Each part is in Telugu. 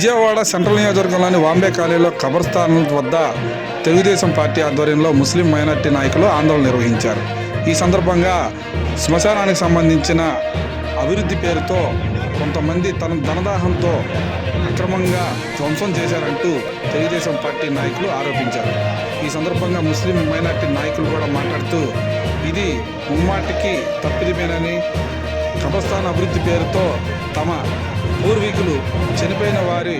విజయవాడ సెంట్రల్ నియోజకవర్గంలోని వాంబే కాలేజీలో కబర్స్థాన్ వద్ద తెలుగుదేశం పార్టీ ఆధ్వర్యంలో ముస్లిం మైనార్టీ నాయకులు ఆందోళన నిర్వహించారు. ఈ సందర్భంగా శ్మశానానికి సంబంధించిన అభివృద్ధి పేరుతో కొంతమంది తన ధనదాహంతో అక్రమంగా ధ్వంసం చేశారంటూ తెలుగుదేశం పార్టీ నాయకులు ఆరోపించారు. ఈ సందర్భంగా ముస్లిం మైనార్టీ నాయకులు కూడా మాట్లాడుతూ ఇది ముమ్మాటికి తప్పిదమేనని కబర్స్థాన్ అభివృద్ధి పేరుతో తమ పూర్వీకులు చనిపోయిన వారి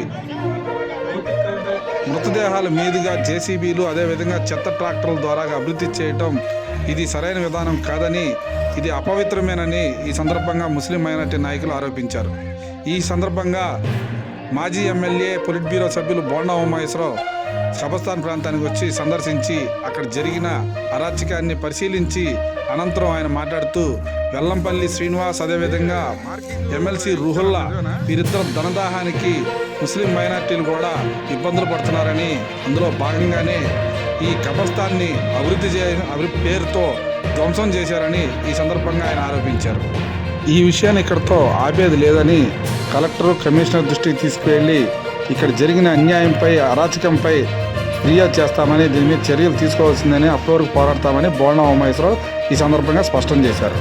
మృతదేహాల మీదుగా జేసీబీలు అదేవిధంగా చెత్త ట్రాక్టర్ల ద్వారా అభివృద్ధి చేయటం ఇది సరైన విధానం కాదని ఇది అపవిత్రమేనని ఈ సందర్భంగా ముస్లిం మైనార్టీ నాయకులు ఆరోపించారు. ఈ సందర్భంగా మాజీ ఎమ్మెల్యే పొలిట్ బ్యూరో సభ్యులు బోండా ఉమాయేశ్వరరావు కబర్స్థాన్ ప్రాంతానికి వచ్చి సందర్శించి అక్కడ జరిగిన అరాచకాన్ని పరిశీలించి అనంతరం ఆయన మాట్లాడుతూ వెల్లంపల్లి శ్రీనివాస్ అదేవిధంగా ఎమ్మెల్సీ రుహుల్లా వీరిద్దరు ధనదాహానికి ముస్లిం మైనార్టీలు కూడా ఇబ్బందులు పడుతున్నారని అందులో భాగంగానే ఈ కబర్స్థాన్ని అభివృద్ధి చే అభివృద్ధి పేరుతో ధ్వంసం చేశారని ఈ సందర్భంగా ఆయన ఆరోపించారు. ఈ విషయాన్ని ఇక్కడతో ఆపేది లేదని కలెక్టర్ కమిషనర్ దృష్టికి తీసుకువెళ్ళి ఇక్కడ జరిగిన అన్యాయంపై అరాచకంపై ఫిర్యాదు చేస్తామని దీని మీద చర్యలు తీసుకోవాల్సిందని అప్పటి వరకు పోరాడతామని బోండా ఉమేశ్వరరావు ఈ సందర్భంగా స్పష్టం చేశారు.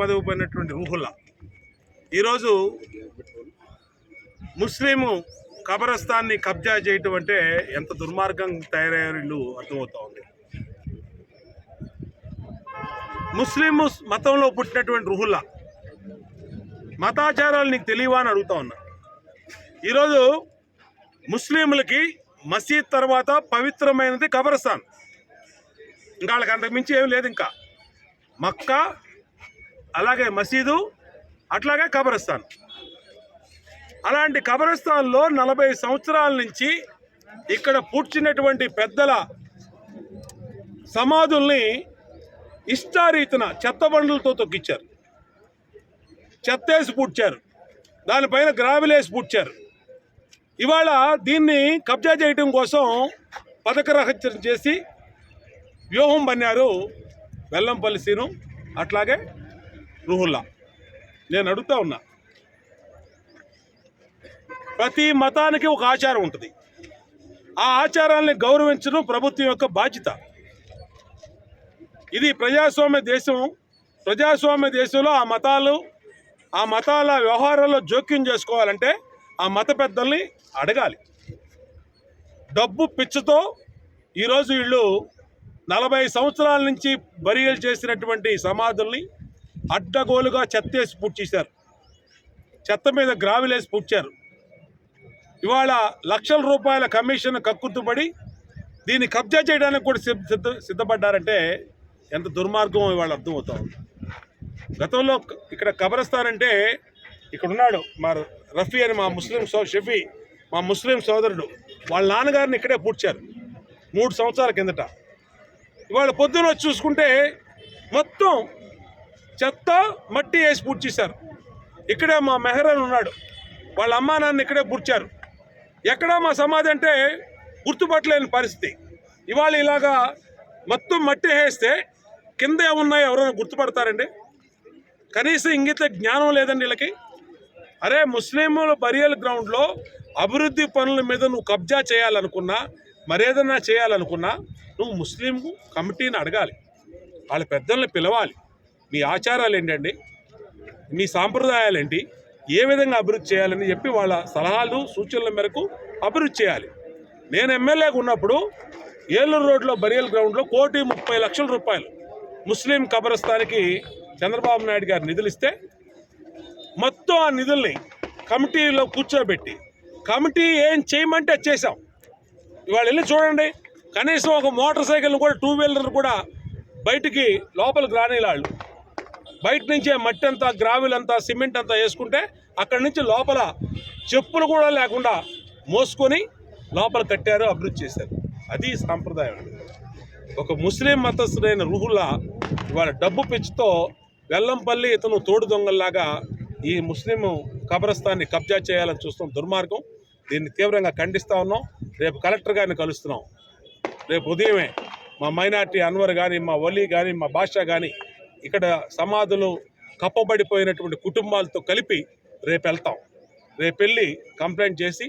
పదవి పోయినటువంటి రూహుల్లా ఈరోజు ముస్లిము కబరస్థాన్ని కబ్జా చేయటం అంటే ఎంత దుర్మార్గం తయారయ్యారు వీళ్ళు అర్థమవుతా ఉంది. ముస్లిం మతంలో పుట్టినటువంటి రుహుల్లా మతాచారాలు నీకు తెలియవా అని అడుగుతా ఉన్నా. ఈరోజు ముస్లింలకి మసీద్ తర్వాత పవిత్రమైనది కబరస్థాన్. ఇంకా వాళ్ళకి అంతకు మించి ఏం లేదు ఇంకా. మక్కా అలాగే మసీదు అట్లాగే కబరస్థాన్. అలాంటి కబరస్థాన్లో నలభై సంవత్సరాల నుంచి ఇక్కడ పూడ్చినటువంటి పెద్దల సమాధుల్ని ఇష్టారీతిన చెత్త బండ్లతో తొక్కిచ్చారు. చెత్తేసి పూడ్చారు. దానిపైన గ్రావిలేసి పూడ్చారు. ఇవాళ దీన్ని కబ్జా చేయడం కోసం పథక చేసి వ్యూహం పన్నారు వెల్లంపల్లి సీను అట్లాగే రుహుల్లా నేను అడుగుతా ఉన్నా. ప్రతి మతానికి ఒక ఆచారం ఉంటుంది. ఆ ఆచారాల్ని గౌరవించడం ప్రభుత్వం యొక్క బాధ్యత. ఇది ప్రజాస్వామ్య దేశం ప్రజాస్వామ్య దేశంలో ఆ మతాలు ఆ మతాల వ్యవహారాల్లో జోక్యం చేసుకోవాలంటే ఆ మత పెద్దల్ని అడగాలి. డబ్బు పిచ్చతో ఈరోజు వీళ్ళు నలభై సంవత్సరాల నుంచి బరియలు చేసినటువంటి సమాధుల్ని అడ్డగోలుగా చెత్తేసి పూడ్చేశారు. చెత్త మీద గ్రావిలేసి పూడ్చారు. ఇవాళ లక్షల రూపాయల కమిషన్ కక్కుర్తుపడి దీన్ని కబ్జా చేయడానికి కూడా సిద్ధ సిద్ధ సిద్ధపడ్డారంటే ఎంత దుర్మార్గం ఇవాళ అర్థమవుతా. ఉంది గతంలో ఇక్కడ కబరస్థాన్ అంటే ఇక్కడ ఉన్నాడు మా రఫీ అని మా ముస్లిం సో షఫీ మా ముస్లిం సోదరుడు. వాళ్ళ నాన్నగారిని ఇక్కడే పూడ్చారు మూడు సంవత్సరాల కిందట. ఇవాళ పొద్దున వచ్చి చూసుకుంటే మొత్తం చెత్త మట్టి వేసి పూడ్చేశారు ఇక్కడే మా మెహరాన్ ఉన్నాడు. వాళ్ళ అమ్మా నాన్న ఇక్కడే పూడ్చారు ఎక్కడా మా సమాధి అంటే గుర్తుపట్టలేని పరిస్థితి. ఇవాళ ఇలాగా మొత్తం మట్టి వేస్తే కింద ఏమున్నాయో ఎవరైనా గుర్తుపడతారండి? కనీసం ఇంగిత జ్ఞానం లేదండి వీళ్ళకి. అరే ముస్లింల బరియల్ గ్రౌండ్లో అభివృద్ధి పనుల మీద నువ్వు కబ్జా చేయాలనుకున్నా మరేదన్నా చేయాలనుకున్నా నువ్వు ముస్లిం కమిటీని అడగాలి. వాళ్ళ పెద్దల్ని పిలవాలి. మీ ఆచారాలు ఏంటండి? మీ సాంప్రదాయాలు ఏంటి ఏ విధంగా అభివృద్ధి చేయాలని చెప్పి వాళ్ళ సలహాలు సూచనల మేరకు అభివృద్ధి చేయాలి. నేను ఎమ్మెల్యేగా ఉన్నప్పుడు ఏలూరు రోడ్లో బరియల్ గ్రౌండ్లో కోటి ముప్పై లక్షల రూపాయలు ముస్లిం కబరస్థానికి చంద్రబాబు నాయుడు గారు నిధులు ఇస్తే మొత్తం ఆ నిధుల్ని కమిటీలో కూర్చోబెట్టి కమిటీ ఏం చేయమంటే చేసాం ఇవాళ వెళ్ళి చూడండి. కనీసం ఒక మోటార్ సైకిల్ కూడా టూ వీలర్ కూడా బయటికి లోపలికి రానిలాళ్ళు. బయట నుంచే మట్టి అంతా గ్రావిల్ అంతా సిమెంట్ అంతా వేసుకుంటే అక్కడి నుంచి లోపల చెప్పులు కూడా లేకుండా మోసుకొని లోపల కట్టారు అభివృద్ధి చేశారు. అది సాంప్రదాయం. ఒక ముస్లిం మతస్థుడైన రుహుల్లా ఇవాళ డబ్బు పిచ్చితో వెల్లంపల్లి ఇతను తోడు దొంగల్లాగా ఈ ముస్లిం కబరస్థాన్ని కబ్జా చేయాలని చూస్తాం దుర్మార్గం. దీన్ని తీవ్రంగా ఖండిస్తూ ఉన్నాం. రేపు కలెక్టర్ గారిని కలుస్తున్నాం. రేపు ఉదయమే మా మైనార్టీ అన్వర్ కానీ మా వలీ కానీ మా బాషా కానీ ఇక్కడ సమాధులు కప్పబడిపోయినటువంటి కుటుంబాలతో కలిపి రేపు వెళ్తాం రేపు వెళ్ళి కంప్లైంట్ చేసి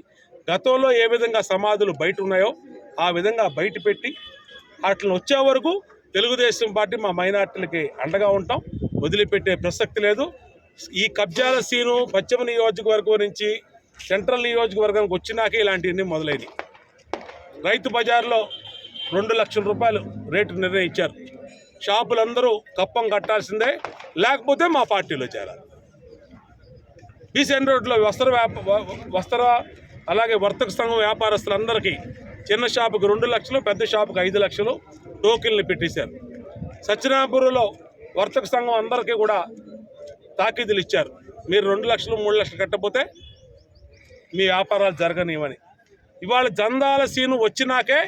గతంలో ఏ విధంగా సమాధులు బయట ఉన్నాయో ఆ విధంగా బయట పెట్టి వాటిని వచ్చే వరకు తెలుగుదేశం పార్టీ మా మైనార్టీలకి అండగా ఉంటాం. వదిలిపెట్టే ప్రసక్తి లేదు. ఈ కబ్జాల సీను పశ్చిమ నియోజకవర్గం నుంచి సెంట్రల్ నియోజకవర్గానికి వచ్చినాకే ఇలాంటివన్నీ మొదలైనవి రైతు బజార్లో రెండు లక్షల రూపాయలు రేటు నిర్ణయించారు. షాపులందరూ కప్పం కట్టాల్సిందే లేకపోతే మా పార్టీలో చేరాలి. బీసెన్ రోడ్లో వస్త్ర వ్యాప వస్త్ర అలాగే వర్తక సంఘం వ్యాపారస్తులందరికీ చిన్న షాపుకి రెండు లక్షలు పెద్ద షాపుకి ఐదు లక్షలు టోకెన్లు పెట్టేశారు. సత్యనాపురంలో వర్తక సంఘం అందరికీ కూడా తాకీదులు ఇచ్చారు. మీరు రెండు లక్షలు మూడు లక్షలు కట్టకపోతే మీ వ్యాపారాలు జరగనివని ఇవాళ జందాల సీను వచ్చినాకే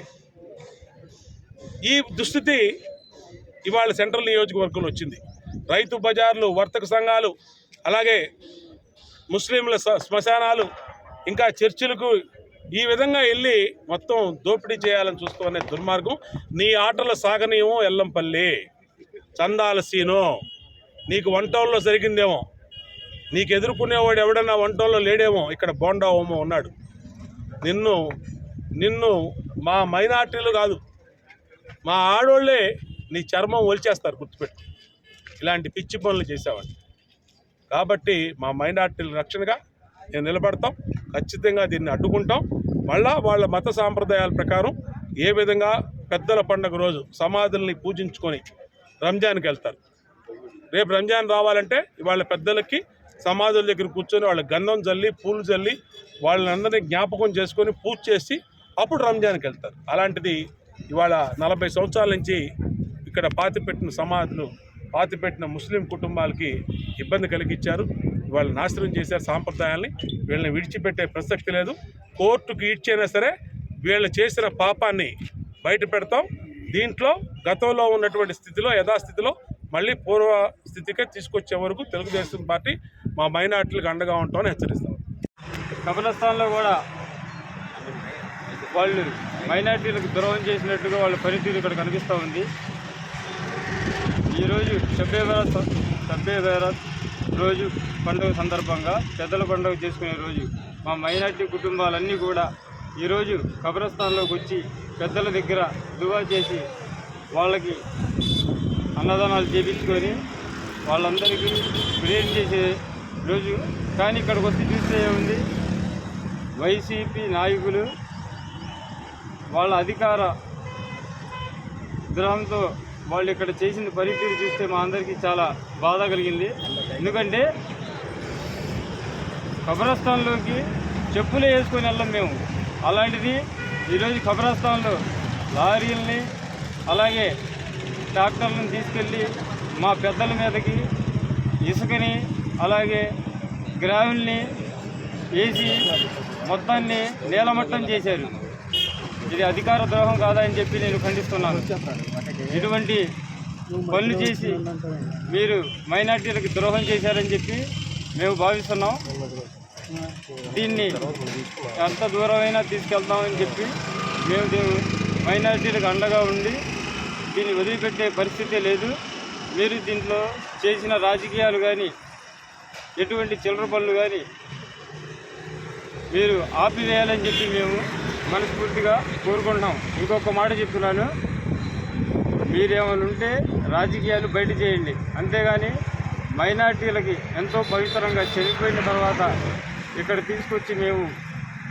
ఈ దుస్థితి ఇవాళ సెంట్రల్ నియోజకవర్గంలో వచ్చింది. రైతు బజార్లు వర్తక సంఘాలు అలాగే ముస్లింల శ్మశానాలు ఇంకా చర్చిలకు ఈ విధంగా వెళ్ళి మొత్తం దోపిడీ చేయాలని చూస్తున్న దుర్మార్గం. నీ ఆటల సాగనీయం ఎల్లంపల్లి. చందాల సీను. నీకు వంటోల్లో జరిగిందేమో. నీకు ఎదుర్కొనేవాడు ఎవడన్నా వంటోల్లో లేడేమో. ఇక్కడ బోండా హోమో ఉన్నాడు. నిన్ను నిన్ను మా మైనార్టీలు కాదు మా ఆడోళ్ళే నీ చర్మం ఒలిచేస్తారు గుర్తుపెట్టు ఇలాంటి పిచ్చి పనులు చేసేవాడిని. కాబట్టి మా మైనార్టీల రక్షణగా నేను నిలబడతాం. ఖచ్చితంగా దీన్ని అడ్డుకుంటాం. మళ్ళా వాళ్ళ మత సాంప్రదాయాల ప్రకారం ఏ విధంగా పెద్దల పండుగ రోజు సమాధుల్ని పూజించుకొని రంజాన్కి వెళ్తారు. రేపు రంజాన్ రావాలంటే వాళ్ళ పెద్దలకి సమాధుల దగ్గర కూర్చొని వాళ్ళ గంధం జల్లి పూలు జల్లి వాళ్ళందరినీ జ్ఞాపకం చేసుకొని పూజ చేసి అప్పుడు రంజాన్కి వెళ్తారు. అలాంటిది ఇవాళ నలభై సంవత్సరాల నుంచి ఇక్కడ పాతిపెట్టిన సమాధులు పాతిపెట్టిన ముస్లిం కుటుంబాలకి ఇబ్బంది కలిగించారు. వాళ్ళు నాశనం చేశారు సాంప్రదాయాల్ని. వీళ్ళని విడిచిపెట్టే ప్రసక్తి లేదు. కోర్టుకు ఇచ్చైనా సరే వీళ్ళు చేసిన పాపాన్ని బయట పెడతాం. దీంట్లో గతంలో ఉన్నటువంటి స్థితిలో యథాస్థితిలో మళ్ళీ పూర్వ స్థితికే తీసుకొచ్చే వరకు తెలుగుదేశం పార్టీ మా మైనార్టీలకు అండగా ఉంటామని హెచ్చరిస్తాం. కబలస్థాన్లో కూడా వాళ్ళు మైనార్టీలకు ద్రోహం చేసినట్టుగా వాళ్ళ పనితీరు ఇక్కడ కనిపిస్తూ ఉంది. ఈరోజు షబ్బే బరాత్ షబ్బే బరాత్ రోజు పండుగ సందర్భంగా పెద్దల పండుగ చేసుకునే రోజు మా మైనార్టీ కుటుంబాలన్నీ కూడా ఈరోజు కబ్రస్థాన్లోకి వచ్చి పెద్దల దగ్గర దువా చేసి వాళ్ళకి అన్నదానాలు చేపించుకొని వాళ్ళందరికీ ప్రేర్ చేసే రోజు. కానీ ఇక్కడికి వచ్చి చూస్తే ఏముంది? వైసీపీ నాయకులు వాళ్ళ అధికార గ్రహంతో వాళ్ళు ఇక్కడ చేసిన పనితీరు చూస్తే మా అందరికీ చాలా బాధ కలిగింది. ఎందుకంటే కబరస్థాన్లోకి చెప్పులు వేసుకొని వెళ్ళం మేము. అలాంటిది ఈరోజు కబరస్థాన్లో లారీల్ని అలాగే ట్రాక్టర్లను తీసుకెళ్ళి మా పెద్దల మీదకి ఇసుకని అలాగే గ్రావిల్ని వేసి మొత్తాన్ని నీలమట్టం చేశారు. ఇది అధికార ద్రోహం కాదా అని చెప్పి నేను ఖండిస్తున్నాను. ఇటువంటి పనులు చేసి మీరు మైనార్టీలకు ద్రోహం చేశారని చెప్పి మేము భావిస్తున్నాం. దీన్ని ఎంత దూరమైనా తీసుకెళ్తామని చెప్పి మేము మైనార్టీలకు అండగా ఉండి దీన్ని వదిలిపెట్టే పరిస్థితే లేదు. మీరు దీంట్లో చేసిన రాజకీయాలు కానీ ఎటువంటి చిల్లర పనులు కానీ మీరు ఆపివేయాలని చెప్పి మేము మనస్ఫూర్తిగా కోరుకుంటున్నాం. ఇంకొక మాట చెప్తున్నాను. మీరేమైనా ఉంటే రాజకీయాలు బయట చేయండి. అంతేగాని మైనార్టీలకి ఎంతో పవిత్రంగా చనిపోయిన తర్వాత ఇక్కడ తీసుకొచ్చి మేము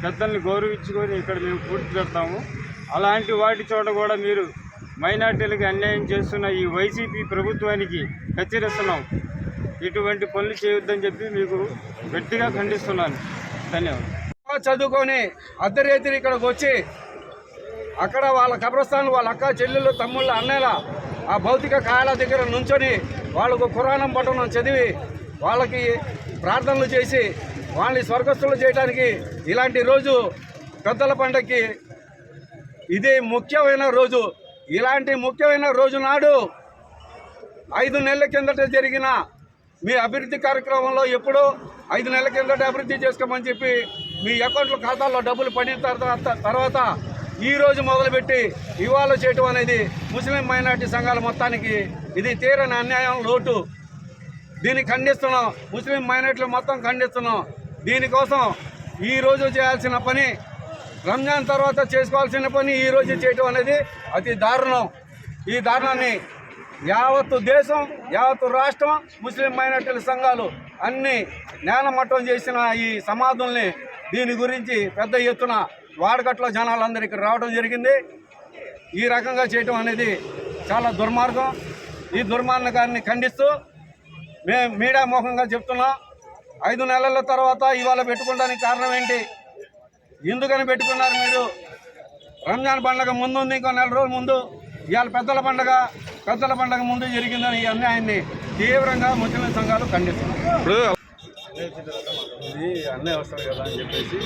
పెద్దల్ని గౌరవించుకొని ఇక్కడ మేము పూర్తి పెడతాము అలాంటి వాటి చోట కూడా మీరు మైనార్టీలకి అన్యాయం చేస్తున్న ఈ వైసీపీ ప్రభుత్వానికి హెచ్చరిస్తున్నాం. ఇటువంటి పనులు చేయొద్దని చెప్పి మీకు గట్టిగా ఖండిస్తున్నాను. ధన్యవాదాలు. చదువుకొని అర్ధరేతిరి ఇక్కడికి వచ్చి అక్కడ వాళ్ళ కబ్రస్థాన్ వాళ్ళ అక్క చెల్లెళ్ళు తమ్ముళ్ళు అన్నయ్యల ఆ భౌతిక కాయాల దగ్గర నుంచొని వాళ్ళకు కురాణం పట్టణం చదివి వాళ్ళకి ప్రార్థనలు చేసి వాళ్ళని స్వర్గస్థులు చేయడానికి ఇలాంటి రోజు పెద్దల పండగకి ఇది ముఖ్యమైన రోజు. ఇలాంటి ముఖ్యమైన రోజు నాడు ఐదు నెలల కిందట జరిగిన మీ అభివృద్ధి కార్యక్రమంలో ఎప్పుడో ఐదు నెలల కిందట అభివృద్ధి చేసుకోమని చెప్పి మీ అకౌంట్లో ఖాతాల్లో డబ్బులు పడిన తర్వాత తర్వాత ఈ రోజు మొదలుపెట్టి ఇవాళ చేయటం అనేది ముస్లిం మైనార్టీ సంఘాల మొత్తానికి ఇది తీరని అన్యాయం లోటు. దీన్ని ఖండిస్తున్నాం. ముస్లిం మైనార్టీలు మొత్తం ఖండిస్తున్నాం. దీనికోసం ఈ రోజు చేయాల్సిన పని రంజాన్ తర్వాత చేసుకోవాల్సిన పని ఈ రోజు చేయటం అనేది అతి దారుణం. ఈ దారుణాన్ని యావత్తు దేశం యావత్తు రాష్ట్రం ముస్లిం మైనార్టీల సంఘాలు అన్ని నేలమట్టం చేసిన ఈ సమాధుల్ని దీని గురించి పెద్ద ఎత్తున వాడకట్లో జనాలందరూ ఇక్కడ రావడం జరిగింది. ఈ రకంగా చేయటం అనేది చాలా దుర్మార్గం. ఈ దుర్మార్గాన్ని ఖండిస్తూ మేము మీడియా ముఖంగా చెప్తున్నాం ఐదు నెలల తర్వాత ఇవాళ పెట్టుకోవడానికి కారణం ఏంటి? ఎందుకని పెట్టుకున్నారు మీరు? రంజాన్ పండగ ముందు ఉంది ఇంకో నెల రోజుల ముందు ఇవాళ పెద్దల పండగ పెద్దల పండగ ముందు జరిగిందని ఈ అన్యాయాన్ని తీవ్రంగా ముస్లిం సంఘాలు ఖండిస్తున్నాయి. అన్నీ వస్తారు కదా అని చెప్పేసి